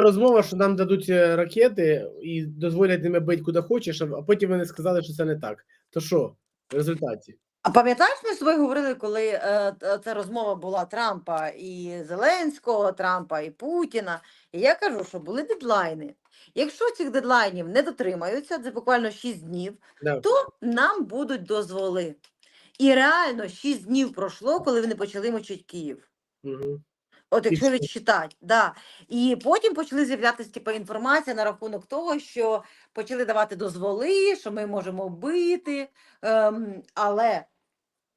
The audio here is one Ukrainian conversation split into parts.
розмова, що нам дадуть е, ракети і дозволять ними бити куди хочеш, а а потім вони сказали, що це не так. То що в результаті? А пам'ятаєш, ми з тобою говорили, коли е, ця розмова була Трампа і Зеленського, Трампа і Путіна. І я кажу, що були дедлайни. Якщо цих дедлайнів не дотримаються, це буквально 6 днів, Да. то нам будуть дозволи. І реально 6 днів пройшло, коли вони почали мочити Київ. Угу. От якщо відчитати, да. І потім почали з'являтися типу, інформація на рахунок того, що почали давати дозволи, що ми можемо бити. Ем, але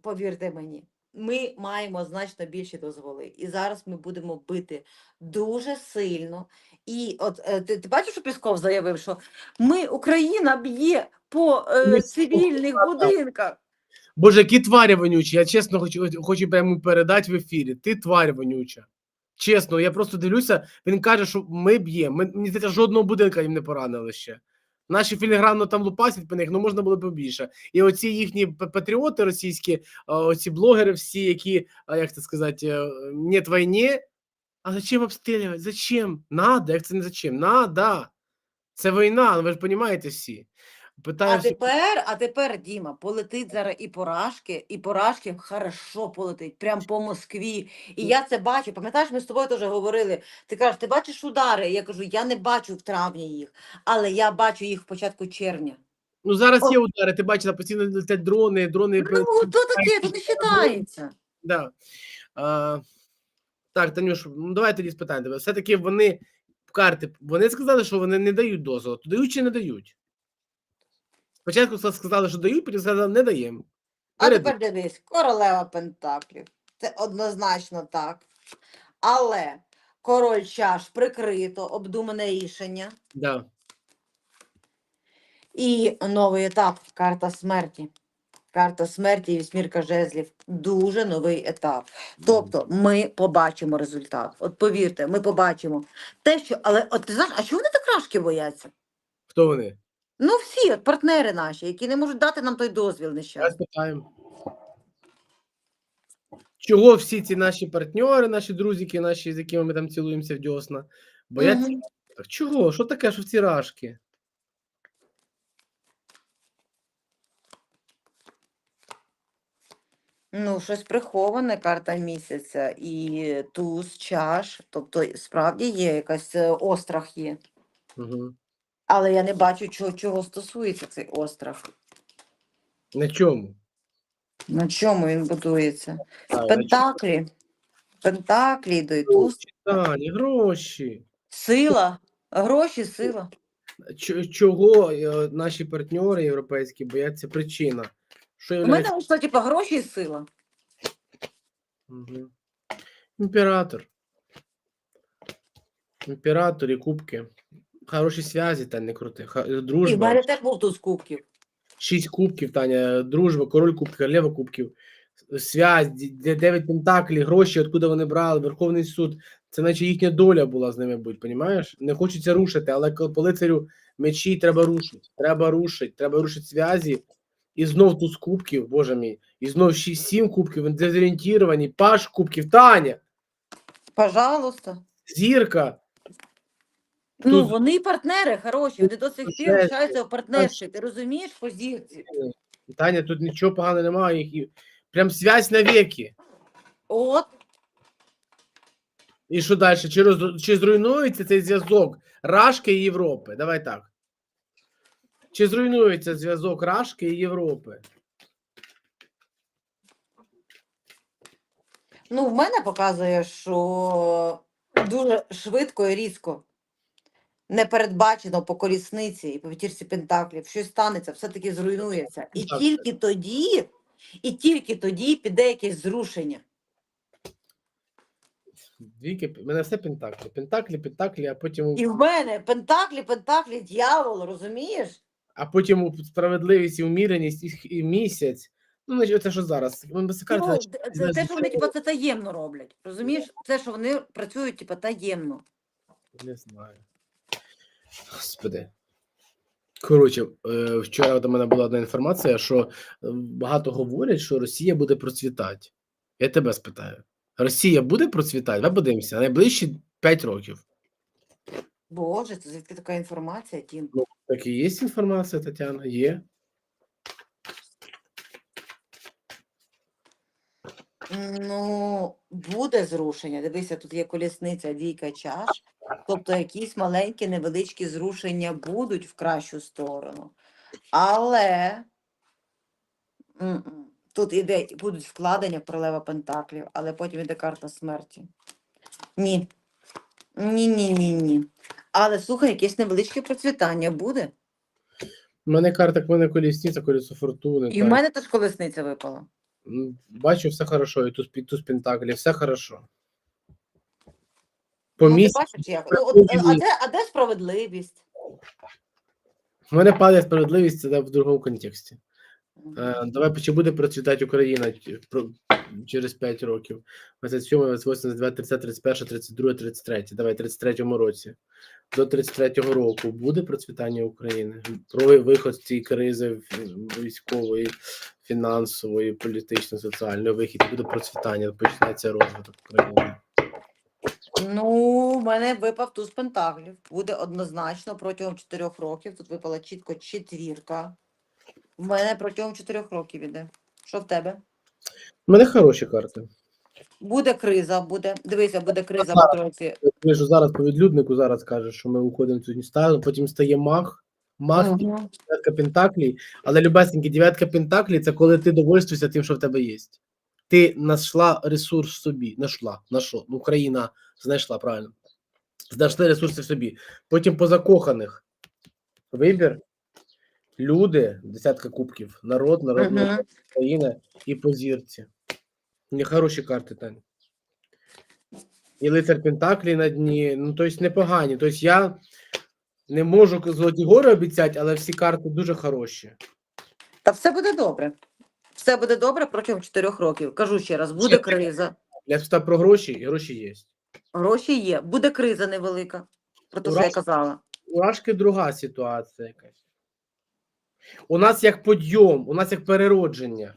повірте мені, ми маємо значно більші дозволи. І зараз ми будемо бити дуже сильно. І от е, ти, ти бачиш, що Пісков заявив, що ми Україна б'є по е, цивільних будинках. Боже, які тварі вонючі. Я чесно хочу, хочу прямо передати в ефірі. Ти тварь вонюча. Чесно, я просто дивлюся, він каже, що ми б'ємо. Мені здається, жодного будинка їм не поранили ще. Наші філігранно там лупасять по них, ну можна було б більше. І оці їхні патріоти російські, оці блогери, всі, які, як це сказати, е, нет війні. А зачем обстрілювати? Зачем? Надо, як це не зачем? Надо. Це війна, ну ви ж розумієте всі. Питаю А тепер, а тепер, Діма, полетить зараз і поражки, і поражки хорошо полетить, прям по Москві. І я це бачу. Пам'ятаєш, ми з тобою теж говорили. Ти кажеш, ти бачиш удари? Я кажу, я не бачу в травні їх, але я бачу їх в початку червня. Ну зараз О. є удари, ти бачила, постійно летять дрони, дрони. Ну, то таке, то не вважається. Да. А, так, Танюш, ну давай тоді спитаємо тебе. Все-таки вони карти, вони сказали, що вони не дають дозволу. То дають чи не дають? Спочатку сказали, що дають, потім сказали, не даємо. А Перед- тепер дивись, королева Пентаклів. Це однозначно так. Але король чаш прикрито, обдумане рішення. Да. І новий етап карта смерті. Карта смерті і вісьмірка жезлів. Дуже новий етап. Тобто ми побачимо результат. От повірте, ми побачимо те, що. Але от ти знаєш, а чого вони так крашки бояться? Хто вони? Ну, всі, от партнери наші, які не можуть дати нам той дозвіл Зараз нещасний. питаємо. Чого всі ці наші партнери, наші друзики, наші, з якими ми там цілуємося в дьосна, бояться? Мгм. Так чого? Що таке, що в ці рашки? Ну, щось приховане карта місяця і туз, чаш. Тобто, справді є якась е, острах є. Угу. Але я не бачу, чого, чого стосується цей острах. На чому? На чому він будується? А. Пентаклі. Пентаклі йдуть. Туз, Далі, гроші. сила, гроші, сила. Ч- чого е, наші партнери європейські бояться причина? Що У являється... мене вийшло, типу, гроші і сила. Мгм. Імператор. Імператор і кубки. Хороші зв'язі, та не крути. Ха- І в Дружба. мене теж був туз кубків. Шість кубків, Таня, дружба, король кубків, королева кубків, связь, дев'ять пентаклів, гроші, откуда вони брали, Верховний суд. Це наче їхня доля була з ними будь, понімаєш? Не хочеться рушити, але коли по лицарю мечі треба рушити. Треба рушити, треба рушити зв'язі. І знов туз кубків, боже мій, і знов шість сім кубків, вони дезорієнтовані, паш кубків, Таня, Пожалуйста. зірка. Ну, Тут- вони партнери хороші, вони до сих пір Жесть. лишаються в партнерстві. Ти розумієш позицію? Таня, тут нічого поганого немає. їх і- Прям связь навіки. От, І що далі? Чи, роз... чи зруйнується цей зв'язок Рашки і Європи? Давай так. Чи зруйнується зв'язок Рашки і Європи? ну, в мене показує, що дуже швидко і різко. Непередбачено по колісниці і по вітірці Пентаклів, щось станеться, все-таки зруйнується. І Так. тільки тоді, і тільки тоді піде якесь зрушення. Двійки, в мене все пентаклі. Пентаклі, пентаклі, а потім, І в мене Пентаклі, Пентаклі, дьявол, розумієш? а потім у справедливість і уміреність і, і місяць. Ну, значить, це що зараз? Ну, це те, що вони типу, це таємно роблять. Розумієш? Це, що вони працюють типу, таємно. Не знаю. Господи. Коротше, е, вчора до мене була одна інформація, що е, багато говорять, що Росія буде процвітати. Я тебе спитаю. Росія буде процвітати? Давай подивимося, найближчі 5 років. Боже, це звідки така інформація, Тім? Так і є інформація, Тетяна, є. Ну, буде зрушення. Дивися, тут є колісниця, двійка чаш. Тобто якісь маленькі невеличкі зрушення будуть в кращу сторону. Але тут іде, будуть вкладення в королева Пентаклів, але потім іде карта смерті. Ні. Ні, ні, ні, ні. Але слухай, якесь невеличке процвітання буде. У мене карта, в мене колісниця, колесо фортуни. І в мене теж колесниця випала. Бачу, все хорошо, і тут, пі- тут пентаклі, все хорошо. По Ну, ти місяці бачиш, як? Ну, от, е, а, де, а де справедливість? в мене падає справедливість, це в другому контексті. Е, Давай, чи буде процвітати Україна ч- про- через 5 років? 27, 28, 29, 30, 31, 32, 33. Давай, 33 році. До 33 року буде процвітання України? Про виход з цієї кризи в- військової, фінансової, політичної, соціальної вихід буде процвітання, почнеться розвиток України. Ну, в мене випав туз пентаклів. Буде однозначно протягом 4 років. Тут випала чітко четвірка. В мене протягом 4 років іде. Що в тебе? У мене хороші карти. Буде криза, буде. Дивися, буде криза по тройці. Ви ж зараз по відлюднику зараз каже, що ми уходимо в цю стаю, потім стає маг. Маг Мгм. дев'ятка пентаклей, але любесенькі, дев'ятка пентаклей це коли ти довольствуєшся тим, що в тебе є. Ти знайшла ресурс в собі. Нашла, нашла. Ну, Україна знайшла, правильно. Знайшли ресурси в собі. Потім по закоханих. Вибір. Люди, десятка кубків, народ, народ, Мгм. країна і по зірці. Не хороші карти, Таня. І лицар Пентаклі на дні. Ну, тобто непогані. Тобто я не можу золоті гори обіцяти, але всі карти дуже хороші. Та все буде добре. Все буде добре протягом 4 років. Кажу ще раз, буде Ще- криза. Я спитав про гроші, і гроші є. Гроші є, буде криза невелика. Про те, що я Ура. казала. У Рашки друга ситуація якась. У нас як подйом, у нас як переродження.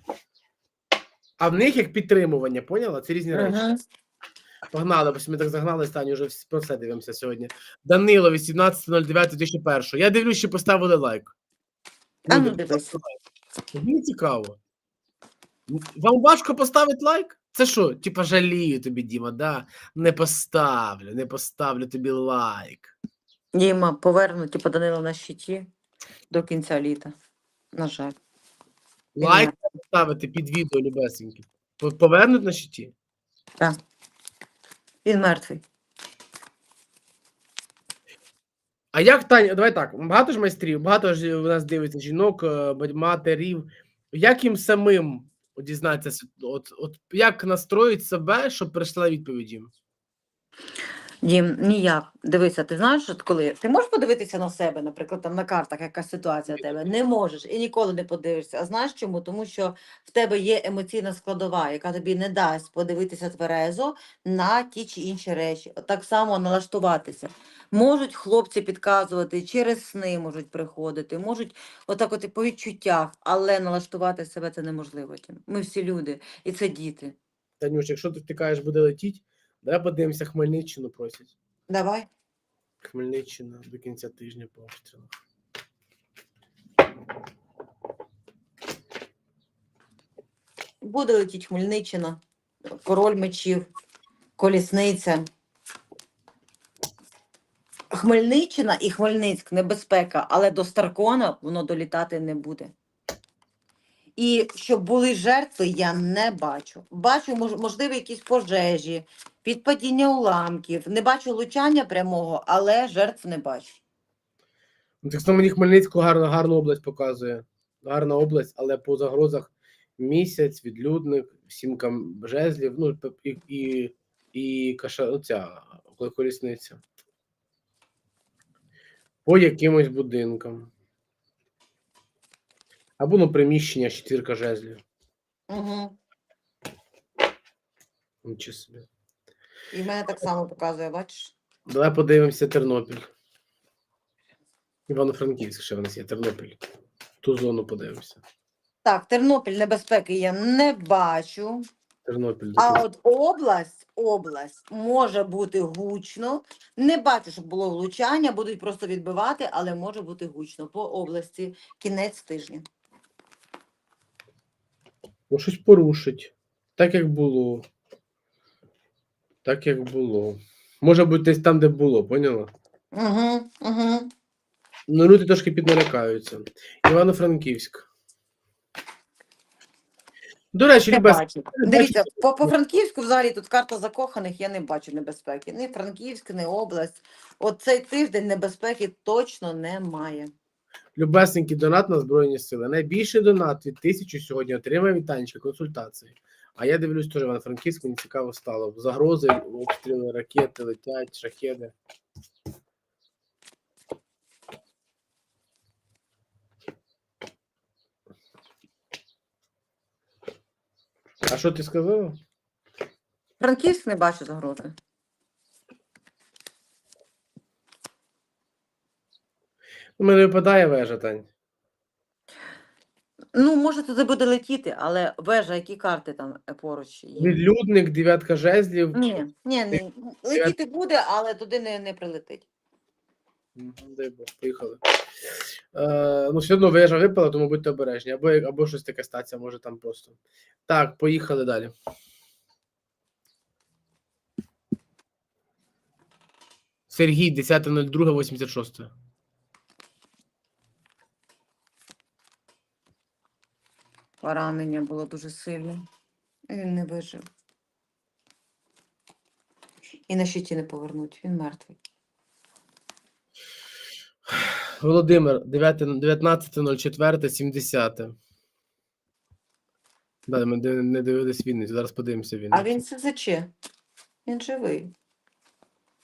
А в них як підтримування, поняла? Це різні речі. Мгм. Погнали, бо ми так загнали Станю, вже всі- про все дивимося сьогодні. Данило, 18.09.2001. Я дивлюсь, що поставили лайк. А ну дивись. Мені цікаво. Вам важко поставити лайк? Це що? Типа жалію тобі, Діма, да? Не поставлю, не поставлю тобі лайк. Діма, повернуті по Данилу на щиті до кінця літа. На жаль. Лайк ставити під відео, любесенькі. По- Повернуть на щиті? Так. Він мертвий. А як Таня, давай так, багато ж майстрів, багато ж у нас дивиться жінок, е, матерів. Як їм самим дізнатися, от, от як настроїть себе, щоб прийшла відповідь їм? Дім, ніяк. Дивися, ти знаєш, от коли ти можеш подивитися на себе, наприклад, там на картах, яка ситуація в тебе. Не можеш і ніколи не подивишся. А знаєш чому? Тому що в тебе є емоційна складова, яка тобі не дасть подивитися тверезо на ті чи інші речі. Так само налаштуватися. Можуть хлопці підказувати, через сни можуть приходити, можуть отак от і по відчуттях, але налаштувати себе це неможливо. Ми всі люди, і це діти. Танюш, якщо ти втикаєш, буде летіть, давай подивимося Хмельниччину просять. Давай. Хмельниччина до кінця тижня по обстрілах. Буде летіть Хмельниччина, король мечів, колісниця. Хмельниччина і Хмельницьк небезпека, але до Старкона воно долітати не буде. І щоб були жертви, я не бачу. Бачу, можливо, якісь пожежі, підпадіння уламків. Не бачу влучання прямого, але жертв не бачу. Ну, так само мені Хмельницьку гарну, гарну область показує. Гарна область, але по загрозах місяць, відлюдник, сімка жезлів, ну і, і, і каша, оця колісниця. По якимось будинкам. Або ну, приміщення, четвірка жезлів. Угу. Нічого собі. І в мене так само показує, бачиш? Давай подивимося Тернопіль. Івано-Франківськ ще в нас є Тернопіль. Ту зону подивимося. Так, Тернопіль небезпеки я не бачу. Тернопіль. А от область, область може бути гучно. Не бачу, щоб було влучання, будуть просто відбивати, але може бути гучно по області. Кінець тижня. Ну, щось порушить. Так, як було. Так, як було. Може бути десь там, де було, поняла? Угу, угу. Ну, люди трошки підналякаються. Івано-Франківськ. До речі, Не бачу. Дивіться, по, по Франківську взагалі тут карта закоханих, я не бачу небезпеки. Ні Франківськ, ні область. От цей тиждень небезпеки точно немає. Любесенький донат на Збройні Сили. Найбільший донат від тисячі сьогодні отримає від Танечки консультації. А я дивлюсь теж Івано-Франківськ, мені цікаво стало. Загрози, обстріли, ракети летять, шахеди. А що ти сказала? Франківськ не бачу загрози. У мене випадає вежа, Тань. Ну, може, туди буде летіти, але вежа, які карти там е, поруч є? Відлюдник, дев'ятка жезлів. Ні, ні, ні. Летіти буде, але туди не, не прилетить. Дай Бог, поїхали. Е, ну, все одно вежа випала, тому будьте обережні. Або, або щось таке статися, може там просто. Так, поїхали далі. Сергій, 10.02.86. Поранення було дуже сильне. і Він не вижив. І на щиті не повернуть, він мертвий. Володимир, 9 19.04.70. Да, ми не дивились Вінницю, зараз подивимося Вінницю. А він СЗЧ. Він живий.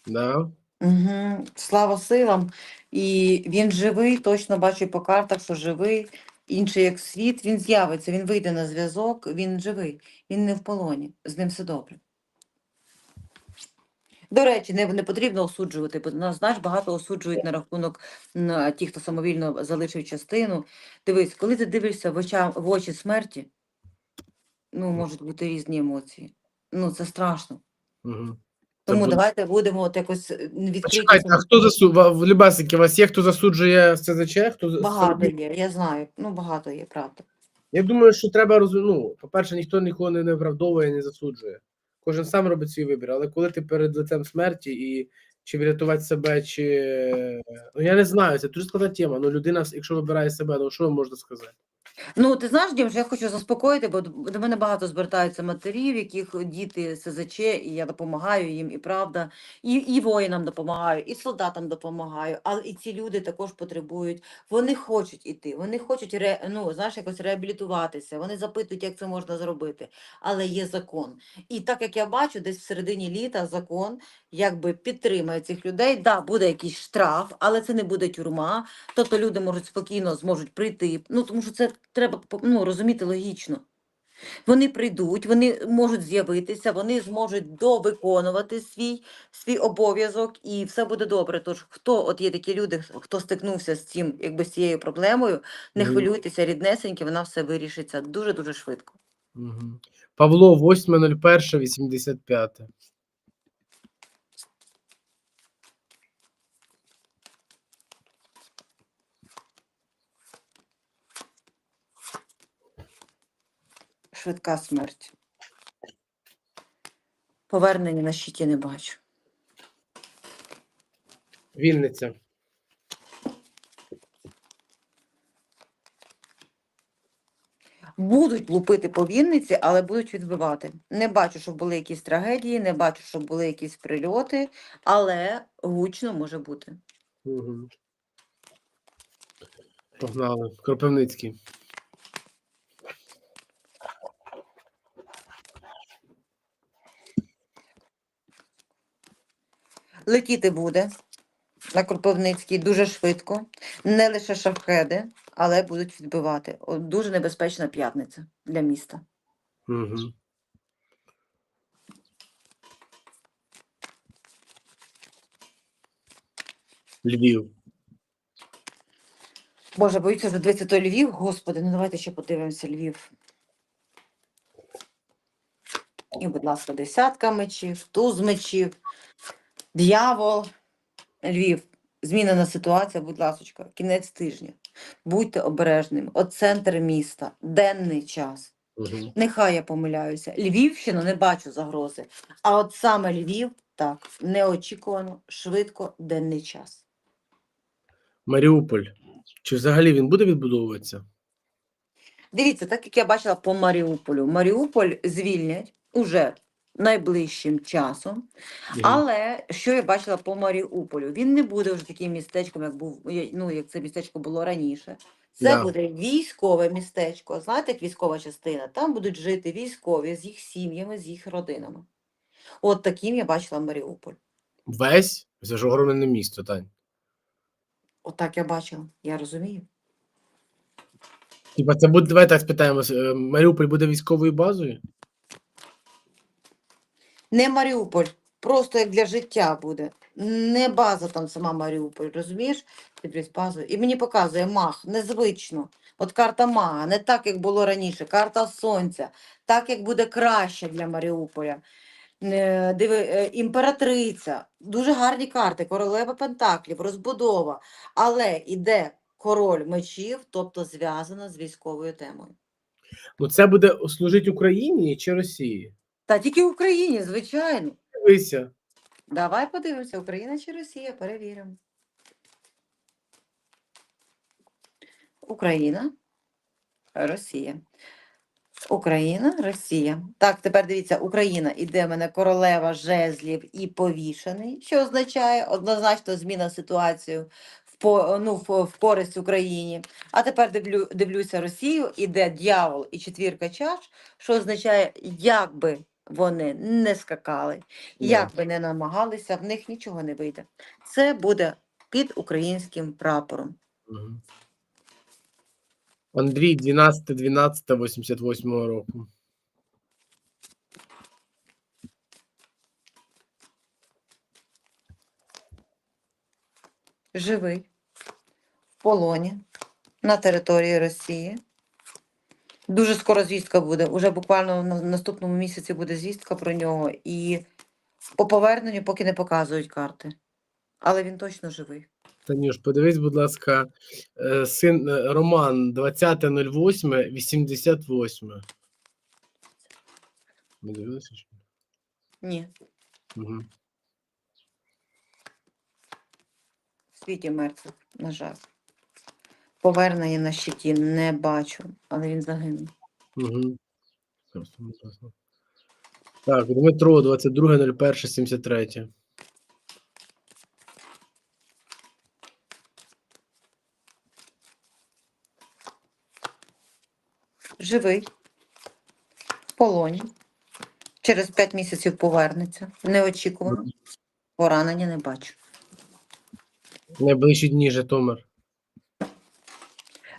Да? Угу. Слава силам. І він живий, точно бачу по картах, що живий. Інший як світ, він з'явиться, він вийде на зв'язок, він живий, він не в полоні, з ним все добре. До речі, не, не потрібно осуджувати, бо нас, знаєш, багато осуджують на рахунок на ті, хто самовільно залишив частину. Дивись, коли ти дивишся в, очам, в очі смерті, ну, можуть бути різні емоції. Ну, це страшно. Угу. Тому буде- давайте будемо от якось е, відкриті. А хто засуджує? Любасики, у вас є хто засуджує СЗЧ? Хто Багато є, я знаю. Ну, багато є, правда. Я думаю, що треба розуміти. Ну, по-перше, ніхто нікого не виправдовує, не засуджує. Кожен сам робить свій вибір. Але коли ти перед лицем смерті і чи врятувати себе, чи. Ну я не знаю, це дуже складна тема. Ну, людина, якщо вибирає себе, ну що можна сказати? Ну, ти знаєш, Дім, що я хочу заспокоїти, бо до мене багато звертаються матерів, яких діти СЗЧ, і я допомагаю їм, і правда, і, і воїнам допомагаю, і солдатам допомагаю. Але і ці люди також потребують, вони хочуть іти, вони хочуть ре, ну, знаєш, якось реабілітуватися, вони запитують, як це можна зробити. Але є закон. І так як я бачу, десь в середині літа закон якби підтримає цих людей. Да, буде якийсь штраф, але це не буде тюрма. Тобто люди можуть спокійно зможуть прийти. Ну тому що це треба ну, розуміти логічно. Вони прийдуть, вони можуть з'явитися, вони зможуть довиконувати свій, свій обов'язок, і все буде добре. Тож хто от є такі люди, хто стикнувся з цим, якби з цією проблемою, не хвилюйтеся, ріднесеньки, вона все вирішиться дуже дуже швидко. Угу. Павло, 8.01.85. Швидка смерть. Повернення на щиті не бачу. Вінниця. Будуть лупити по Вінниці, але будуть відбивати. Не бачу, щоб були якісь трагедії, не бачу, щоб були якісь прильоти, але гучно може бути. Угу. Погнали. Кропивницький. Летіти буде на Кропивницький дуже швидко, не лише шахеди, але будуть відбивати. От Дуже небезпечна п'ятниця для міста. Угу. Львів. Боже, боюся вже дивитися той Львів. Господи, ну давайте ще подивимося Львів. І, будь ласка, десятка мечів, туз мечів, д'явол, Львів. Змінена ситуація, будь ласка, кінець тижня. Будьте обережними. От центр міста, денний час. Угу. Нехай я помиляюся. Львівщину не бачу загрози. А от саме Львів, так, неочікувано, швидко, денний час. Маріуполь. Чи взагалі він буде відбудовуватися? Дивіться, так як я бачила по Маріуполю. Маріуполь звільнять уже найближчим часом. Але що я бачила по Маріуполю? Він не буде вже таким містечком, як був ну, як це містечко було раніше. Це Да. буде військове містечко. Знаєте, як військова частина? Там будуть жити військові з їх сім'ями, з їх родинами. От таким я бачила Маріуполь. Весь? Це ж огромне місто, Тань. Отак я бачила, я розумію. Типа, це буде, давай так спитаємо. е, Маріуполь буде військовою базою? Не Маріуполь, просто як для життя буде. Не база там сама Маріуполь, розумієш? І мені показує мах, незвично. От карта мага, не так, як було раніше, карта сонця, так, як буде краще для Маріуполя. Е, Диви, е, імператриця, дуже гарні карти, королева Пентаклів, розбудова. Але іде король мечів, тобто зв'язана з військовою темою. Ну це буде служити Україні чи Росії? Та тільки в Україні, звичайно. Дивися. Давай подивимося, Україна чи Росія, перевіримо. Україна, Росія. Україна, Росія. Так, тепер дивіться, Україна іде в мене королева жезлів і повішений, що означає однозначно зміна ситуації в, по, ну, в, в користь Україні. А тепер дивлю, дивлюся Росію, іде дьявол і четвірка чаш, що означає, як би вони не скакали, як би не намагалися, в них нічого не вийде. Це буде під українським прапором. Андрій 12 12 88 року. Живий в полоні на території Росії. Дуже скоро звістка буде. Уже буквально на наступному місяці буде звістка про нього. І по поверненню поки не показують карти. Але він точно живий. Танюш, подивись, будь ласка, е, син е, Роман 20.08 88. Ми дивилися? що? Ні, Угу. в світі мертвих, на жаль. Повернення на щиті не бачу, але він загинув. Угу. Так, Дмитро 22.01.73. Живий, в полоні. Через 5 місяців повернеться. Неочікувано. Поранення не бачу. Найближчі дні Житомир.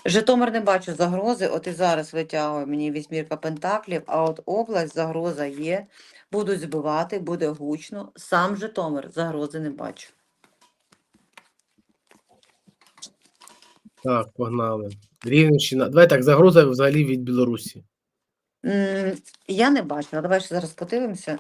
Житомир не бачу загрози. От і зараз витягує мені вісьмірка пентаклів, а от область загроза є. Будуть збивати, буде гучно. Сам Житомир загрози не бачу. Так, погнали. Рівненщина. Давай так, загроза взагалі від Білорусі. М, Я не бачила. Давай ще зараз подивимося.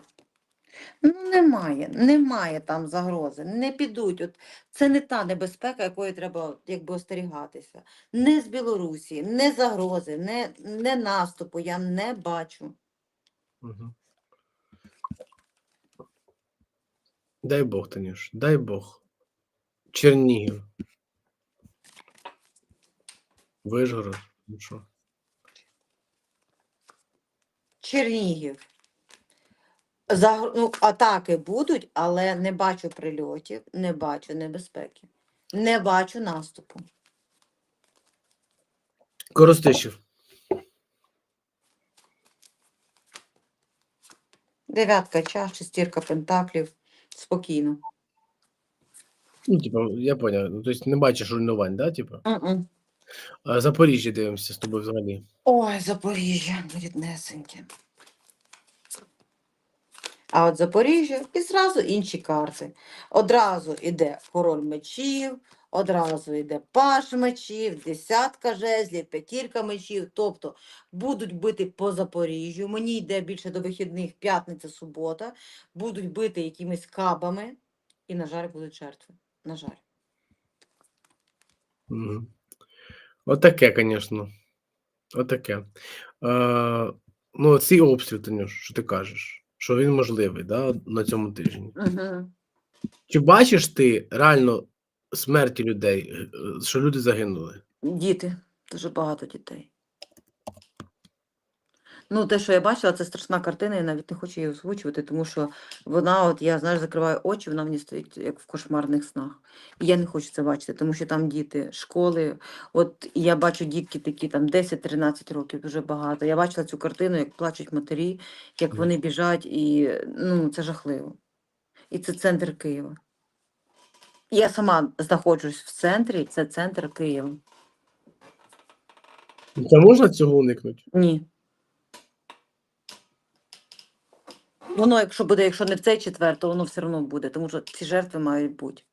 Ну, немає, немає там загрози, не підуть. От це не та небезпека, якої треба якби остерігатися. Не з Білорусі, не загрози, не, не наступу я не бачу. Угу. Дай Бог, Танюш, дай Бог. Чернігів. Вижгород. Ну що? Чернігів. Загр... Ну, атаки будуть, але не бачу прильотів, не бачу небезпеки, не бачу наступу. Коростишів. Дев'ятка чаш, шестірка пентаклів. Спокійно. Ну, типа, я поняв. Ну, тобто не бачиш руйнувань, да. А Запоріжжя дивимося з тобою взагалі. Ой, Запоріжжя, ріднесеньке. А от Запоріжжя і зразу інші карти. Одразу іде король мечів, одразу йде паш мечів, десятка жезлів, п'ятірка мечів. Тобто будуть бити по Запоріжжю. Мені йде більше до вихідних п'ятниця, субота. Будуть бити якимись кабами, і, на жаль, будуть жертви. На жаль. Отаке, звісно. Отаке. Е, ну, цей обстріл, Танюш, що ти кажеш? Що він можливий да, на цьому тижні. Угу. Чи бачиш ти реально смерті людей, е, що люди загинули? Діти, дуже багато дітей. Ну, те, що я бачила, це страшна картина, я навіть не хочу її озвучувати, тому що вона, от я знаєш, закриваю очі, вона мені стоїть як в кошмарних снах. І я не хочу це бачити, тому що там діти, школи. От я бачу дітки такі там 10-13 років, дуже багато. Я бачила цю картину, як плачуть матері, як вони біжать, і ну, це жахливо. І це центр Києва. Я сама знаходжусь в центрі, це центр Києва. Це можна цього уникнути? Ні. Воно, якщо буде, якщо не в цей четвер, то воно все одно буде, тому що ці жертви мають бути.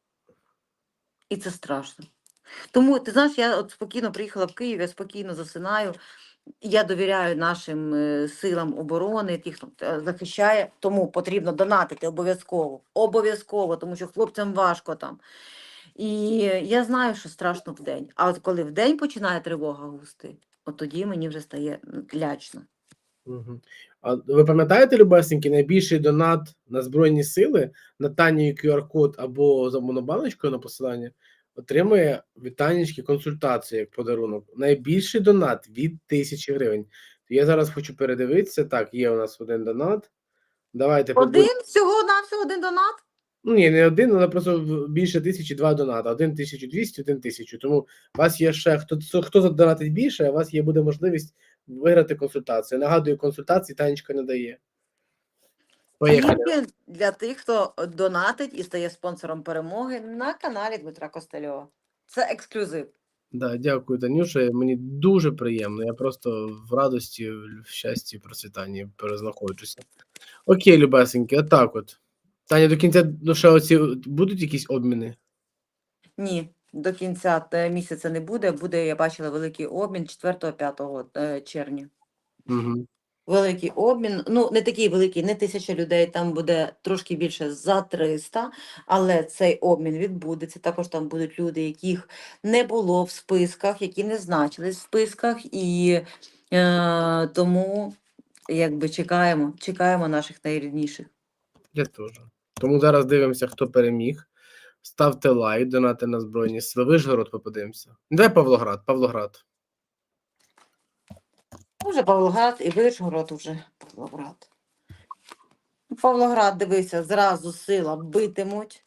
І це страшно. Тому, ти знаєш, я от спокійно приїхала в Київ, я спокійно засинаю. Я довіряю нашим е, силам оборони, ті, хто е, захищає, тому потрібно донатити обов'язково. Обов'язково, тому що хлопцям важко там. І я знаю, що страшно вдень. А от коли вдень починає тривога густи, от тоді мені вже стає лячно. Угу. А ви пам'ятаєте, Любесеньки, найбільший донат на Збройні Сили на Танію QR-код або за монобаночкою на посилання отримує вітанічки консультацію як подарунок. Найбільший донат від тисячі гривень. Я зараз хочу передивитися. Так, є у нас один донат. Давайте Один Один всього на всього один донат? Ну, ні, не один, але просто більше тисячі два доната. Один 1200, один тисячу. Тому у вас є ще хто хто задонатить більше, у вас є буде можливість виграти консультацію. Нагадую, консультації Танечка не дає. Поїхали. Для тих, хто донатить і стає спонсором перемоги на каналі Дмитра Костельова. Це ексклюзив. Да, дякую, Танюша. Мені дуже приємно. Я просто в радості, в щасті, процвітанні перезнаходжуся. Окей, любесенькі, отак от. Таня, до кінця ну, ще оці будуть якісь обміни? Ні, до кінця місяця не буде. Буде, я бачила великий обмін 4-5 е, червня. Угу. Великий обмін, ну не такий великий, не тисяча людей, там буде трошки більше за 300, але цей обмін відбудеться. Також там будуть люди, яких не було в списках, які не значились в списках, і е, тому якби чекаємо, чекаємо наших найрідніших. Я теж. Тому зараз дивимося, хто переміг. Ставте лайк, донати на Збройні Сили. Вишгород попадемося. Давай Павлоград, Павлоград. Вже Павлоград і Вишгород уже Павлоград. Павлоград, дивися, зразу сила битимуть.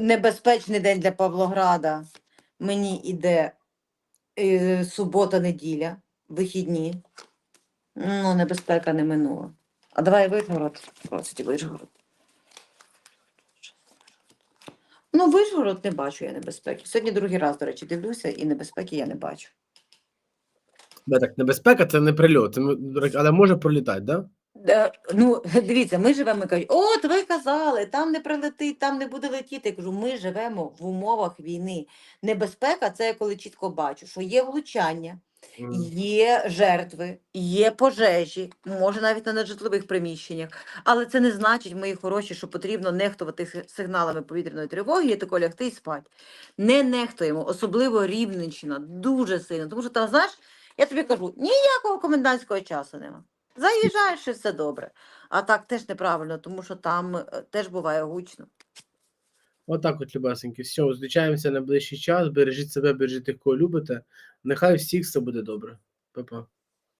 Небезпечний день для Павлограда. Мені іде е, субота-неділя, вихідні. Ну, небезпека не минула. А давай Вишгород. Просто Вишгород. Ну, Вишгород не бачу я небезпеки. Сьогодні другий раз, до речі, дивлюся, і небезпеки я не бачу. Да, так, небезпека це не прильот, але може пролітати, да? Е, Ну, дивіться, ми живемо і кажуть, от ви казали, там не прилетить, там не буде летіти. Я кажу, ми живемо в умовах війни. Небезпека це я коли чітко бачу, що є влучання. Є жертви, є пожежі, може навіть на нежитлових приміщеннях. Але це не значить, мої хороші, що потрібно нехтувати сигналами повітряної тривоги і тако лягти і спати. Не нехтуємо, особливо Рівненщина, дуже сильно. Тому що там, знаєш, я тобі кажу, ніякого комендантського часу нема. Заїжджаєш і все добре. А так теж неправильно, тому що там е, теж буває гучно. Отак от, любесенькі. Все, зустрічаємося на ближчий час. Бережіть себе, бережіть тих, кого любите. Нехай всіх все буде добре. Па-па.